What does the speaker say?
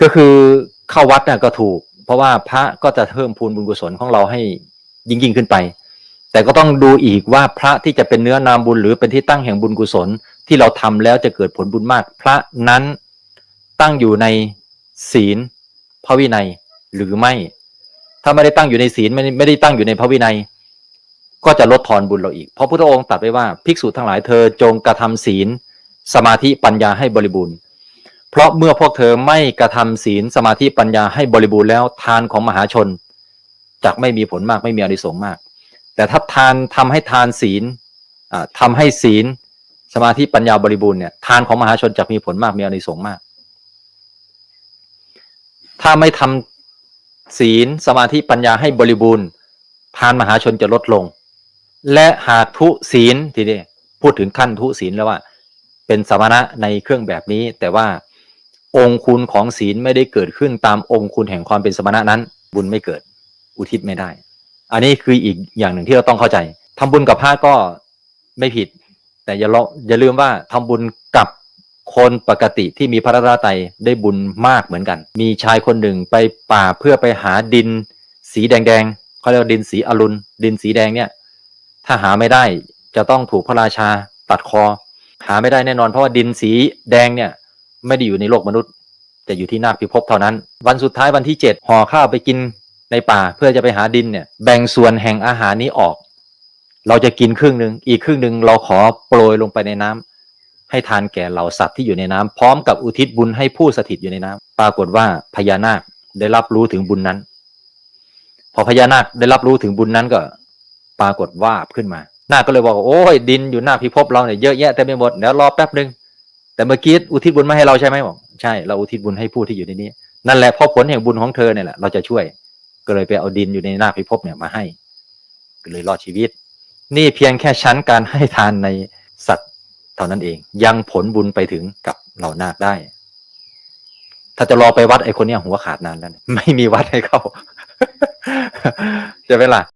ก็คือเข้าวัดน่ะก็ถูก เพราะว่าพระก็จะเพิ่มพูนบุญกุศลของเราให้ยิ่งยิ่งขึ้นไป แต่ก็ต้องดูอีกว่าพระที่จะเป็นเนื้อนามบุญหรือเป็นที่ตั้งแห่งบุญกุศลที่เราทำแล้วจะเกิดผลบุญมาก พระนั้นตั้งอยู่ในศีลพระวินัยหรือไม่ ถ้าไม่ได้ตั้งอยู่ในศีลไม่ได้ไม่ได้ตั้งอยู่ในพระวินัย ก็จะลดทอนบุญเราอีก เพราะพุทธองค์ตรัสไว้ว่าภิกษุทั้งหลายเธอจงกระทำศีล สมาธิปัญญาให้บริบูรณ์ เพราะเมื่อพวกเธอไม่กระทำศีลสมาธิปัญญาให้บริบูรณ์แล้วทานของมหาชนจะไม่มีผลมากไม่มีอานิสงส์มาก แต่ถ้าทานทำให้ทานศีลอ่าทำให้ศีลสมาธิปัญญาบริบูรณ์เนี่ยทานของมหาชนจะมีผลมากมีอานิสงส์มาก ถ้าไม่ทำศีลสมาธิปัญญาให้บริบูรณ์ ทานมหาชนจะลดลง และหากทุศีลทีนี้พูดถึงขั้นทุศีลแล้วว่า เป็นสมณะในเครื่องแบบนี้แต่ว่า องคุณของศีลไม่ได้เกิดขึ้นตามองคุณแห่งความเป็นสมณะนั้น บุญไม่เกิดอุทิศไม่ได้ อันนี้คืออีกอย่างหนึ่งที่เราต้องเข้าใจทำบุญกับพระก็ไม่ผิด แต่อย่าลอย่าลืมว่าทำบุญกับคนปกติที่มีพระรัตนตรัยได้บุญมากเหมือนกัน มีชายคนหนึ่งไปป่าเพื่อไปหาดิน สีแดงๆเขาเรียกว่าดินสีอรุณ ดินสีแดงเนี่ย ถ้าหาไม่ได้จะต้องถูกพระราชาตัดคอ หาไม่ได้แน่นอนเพราะว่าดินสีแดงเนี่ย ไม่ได้อยู่ในโลกมนุษย์ แต่อยู่ที่นาคพิภพเท่านั้น วันสุดท้ายวันที่เจ็ดห่อข้าวไปกินในป่าเพื่อจะไปหาดินเนี่ยแบ่งส่วนแห่งอาหารนี้ออก เราจะกินครึ่งหนึ่งอีกครึ่งหนึ่งเราขอโปรยลงไปในน้ำให้ทานแก่เหล่าสัตว์ที่อยู่ในน้ำพร้อมกับอุทิศบุญให้ผู้สถิตอยู่ในน้ำปรากฏว่าพญานาคได้รับรู้ถึงบุญนั้น พอพญานาคได้รับรู้ถึงบุญนั้นก็ ปรากฏว่าขึ้นมา นาคก็เลยบอกโอ้ยดินอยู่หน้าพิภพเราเนี่ยเยอะแยะเต็มไปหมดเดี๋ยวรอแป๊บหนึ่ง แต่เมื่อกี้อุทิศบุญมาให้เราใช่ไหมบอกใช่เราอุทิศบุญให้ผู้ที่อยู่ในนี้ นั่นแหละเพราะผลแห่งบุญของเธอเนี่ยแหละเราจะช่วยก็เลยไปเอาดินอยู่ในหน้าพิภพเนี่ยมาให้ ก็เลยรอดชีวิต นี่เพียงแค่ชั้นการให้ทานในสัตว์เท่านั้นเอง ยังผลบุญไปถึงกับเหล่านาคได้ ถ้าจะรอไปวัดไอ้คนเนี้ยหัวขาดนานแล้ว ไม่มีวัดให้เข้าจะเป็นล่ะ